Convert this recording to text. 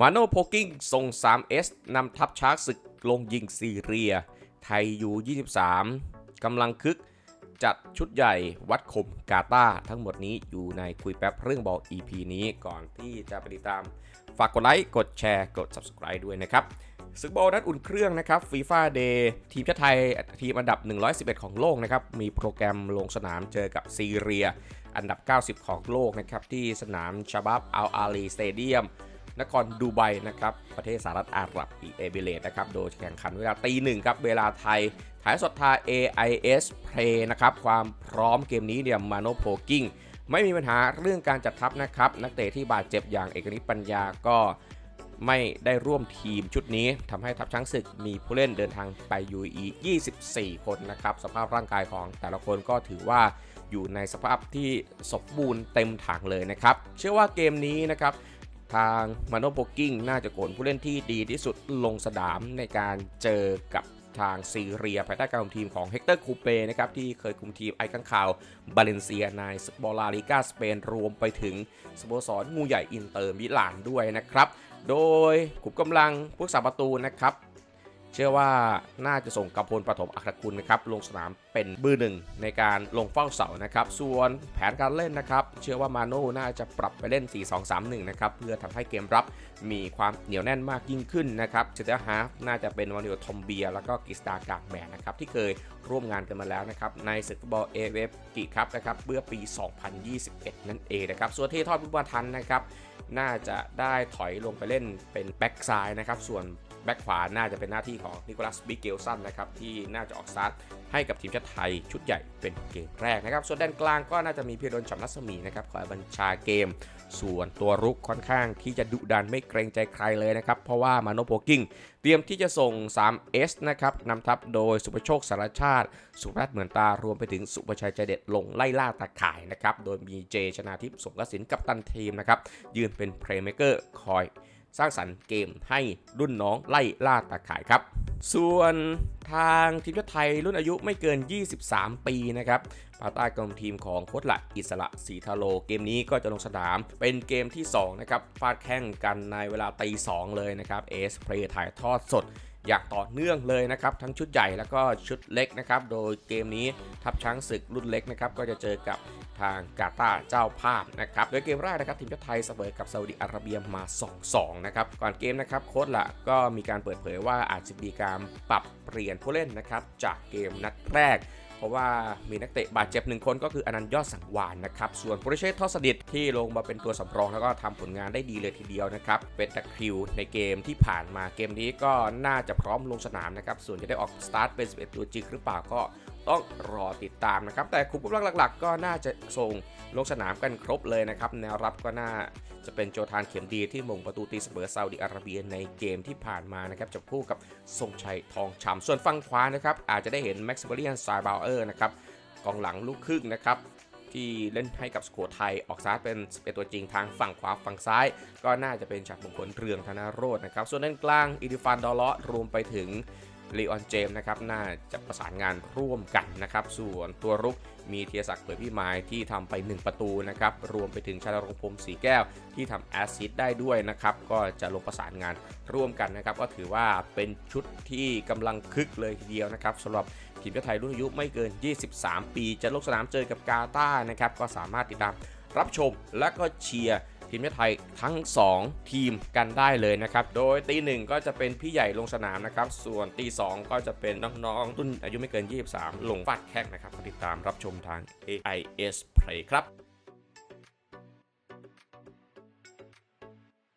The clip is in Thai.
มาโนโพกิ้งส่ง 3S นำทัพช้างศึกลงยิงซีเรีย ไทยยู 23กำลังคึก จัดชุดใหญ่วัดคมกาตาทั้งหมดนี้อยู่ในคุยแป๊บเรื่องบอล EP นี้ก่อนที่จะไปติดตาม ฝากกดไลค์ กดแชร์ กด Subscribe ด้วยนะครับศึกบอลนัดอุ่นเครื่องนะครับฟีฟ่าเดย์ทีมชาติไทยทีมอันดับ 111 ของโลกนะครับ มีโปรแกรมลงสนามเจอกับซีเรีย อันดับ 90 ของโลกนะครับ ที่สนามชาบับอัลอาลีสเตเดียม นครดูไบนะครับประเทศสหรัฐอาหรับเอมิเรตนะครับโดยแข่งขันเวลาตีหนึ่งครับเวลาไทยถ่ายสดทาง AIS Play นะครับความพร้อมเกมนี้เนี่ยมาโนโพกิ้งไม่มีปัญหาเรื่องการจัดทัพนะครับ นักเตะที่บาดเจ็บอย่างเอกนิตปัญญาก็ไม่ได้ร่วมทีมชุดนี้ทำให้ทัพช้างศึกมีผู้เล่นเดินทางไป UAE 24 คนนะครับ สภาพร่างกายของแต่ละคนก็ถือว่าอยู่ในสภาพที่สมบูรณ์เต็มถังเลยนะครับ เชื่อว่าเกมนี้นะครับ ทางมาโนโปกิ้งน่าจะโกนผู้เล่นที่ดีที่สุดลงสนามในการเจอกับทางซีเรียภายใต้การคุมทีมของเฮกเตอร์คูเปนะครับที่เคยคุมทีมไอคังคาวบาเลนเซียในสปอลาลิกาสเปนรวมไปถึงสโมสรงูใหญ่อินเตอร์มิลานด้วยนะครับ โดยขุมกำลังผู้สาประตูนะครับ เชื่อว่าน่าจะส่งกำพลปฐมอัครคุณนะครับลงสนามเป็นเบอร์หนึ่งในการลงเฝ้าเสานะครับส่วนแผนการเล่นนะครับเชื่อว่ามาโน่น่าจะปรับไปเล่น 4-2-3-1 นะครับเพื่อทำให้เกมรับมีความเหนียวแน่นมากยิ่งขึ้นนะครับเซนเตอร์ฮาฟน่าจะเป็นวานิโอทอมเบีย แล้วก็กิสตากากแมนนะครับที่เคยร่วมงานกันมาแล้วนะครับในศึกฟุตบอลเอเวฟกีครับนะครับเมื่อปี 2021 นั่นเองนะครับส่วนเททอดบุบาทันนะครับน่าจะได้ถอยลงไปเล่นเป็นแบ็กซ้ายนะครับส่วน แบ็กขวาน่าจะเป็นหน้าที่ของนิโคลัสบิเกลสันนะครับที่น่าจะออกสตาร์ทให้กับทีมชาติไทยชุดใหญ่เป็นเกมแรกนะครับ ส่วนด้านกลางก็น่าจะมีเพียรดนฉำรัศมีนะครับคอยบัญชาเกม ส่วนตัวรุกค่อนข้างที่จะดุดันไม่เกรงใจใครเลยนะครับ เพราะว่ามาโนโพกิ้งเตรียมที่จะส่ง 3S นะครับนำทัพโดยสุภโชคสารชาติ สุรัตน์เหมือนตารวมไปถึงสุประชัยใจเด็ดลงไล่ล่าตาข่ายนะครับโดยมีเจชนาทิพย์สงกสินกับตันทีมนะครับยืนเป็นเพลย์เมเกอร์คอย สร้างสรรค์เกมให้รุ่นน้องไล่ล่าตาข่ายครับ ส่วนทางทีมชาติไทยรุ่นอายุไม่เกิน 23 ปีนะครับภายใต้กองทีมของโค้ชหลักอิสระสีทาโล เกมนี้ก็จะลงสนาม เป็นเกมที่ 2 นะครับ ฟาดแข่งกันในเวลาตี2เลยนะครับเอสเพลย์ถ่ายทอดสดอยากต่อเนื่องเลยนะครับ ทั้งชุดใหญ่แล้วก็ชุดเล็กนะครับ โดยเกมนี้ทัพช้างศึกรุ่นเล็กนะครับ ก็จะเจอกับ ทางกาตาเจ้าภาพนะครับโดยเกมแรกนะครับทีมชาติไทยเสมอกับซาอุดิอาระเบียมา 2-2 นะครับก่อนเกมนะครับโค้ชละก็มีการเปิดเผยว่าอาจจะมีการปรับเปลี่ยนผู้เล่นนะครับจากเกมนัดแรกเพราะว่ามีนักเตะบาดเจ็บหนึ่งคนก็คืออนันต์ยอดสังวานนะครับ ส่วนโปรเชษทอสดิตที่ลงมาเป็นตัวสำรองแล้วก็ทำผลงานได้ดีเลยทีเดียวนะครับ เป็นตะคริวในเกมที่ผ่านมาเกมนี้ก็น่าจะพร้อมลงสนามนะครับ ส่วนจะได้ออกสตาร์ทเป็น11ตัวจริงหรือเปล่าก็ ต้องรอติดตามนะครับ แต่คุมกำลังหลักๆ ก็น่าจะส่งลงสนามกันครบเลยนะครับ แนวรับก็น่าจะเป็นโจทานเข็มดีที่มงประตูตีเสมอซาอุดิอาระเบียในเกมที่ผ่านมานะครับจับคู่กับทรงชัยทองช้ำส่วนฝั่งขวานะครับ อาจจะได้เห็นแม็กซ์เบเรียนซายบาวเออร์นะครับกองหลังลูกครึ่งนะครับที่เล่นให้กับสโคไทยออกซ้ายเป็นเป็นตัวจริงทางฝั่งขวาฝั่งซ้าย ก็น่าจะเป็นจากมงคลเรืองธนาโรจน์นะครับ ส่วนด้านกลางอิดิฟานดอลเลาะรวมไปถึง ลีออนเจมนะครับน่าจะประสานงานร่วมกันนะครับ ส่วนตัวรุกมีเทียศักดิ์เผยพี่ไม้ที่ทำไป 1 ประตูนะครับ รวมไปถึงชาลรงพรมสีแก้วที่ทำแอสซิสได้ด้วยนะครับ ก็จะลงประสานงานร่วมกันนะครับ ก็ถือว่าเป็นชุดที่กำลังคึกเลยทีเดียวนะครับสำหรับทีมชาติไทยรุ่นอายุไม่เกิน 23 ปี จะลงสนามเจอกับกาตาร์นะครับ ก็สามารถติดตามรับชมและก็เชียร์ ทีมชาติไทยทั้ง 2 ทีมกันได้เลยนะครับ โดยตีหนึ่งก็จะเป็นพี่ใหญ่ลงสนามนะครับ ส่วนตีสองก็จะเป็นน้องๆรุ่นอายุไม่เกิน 23 ลงฟาดแข้งนะครับติดตามรับชมทาง AIS Play ครับ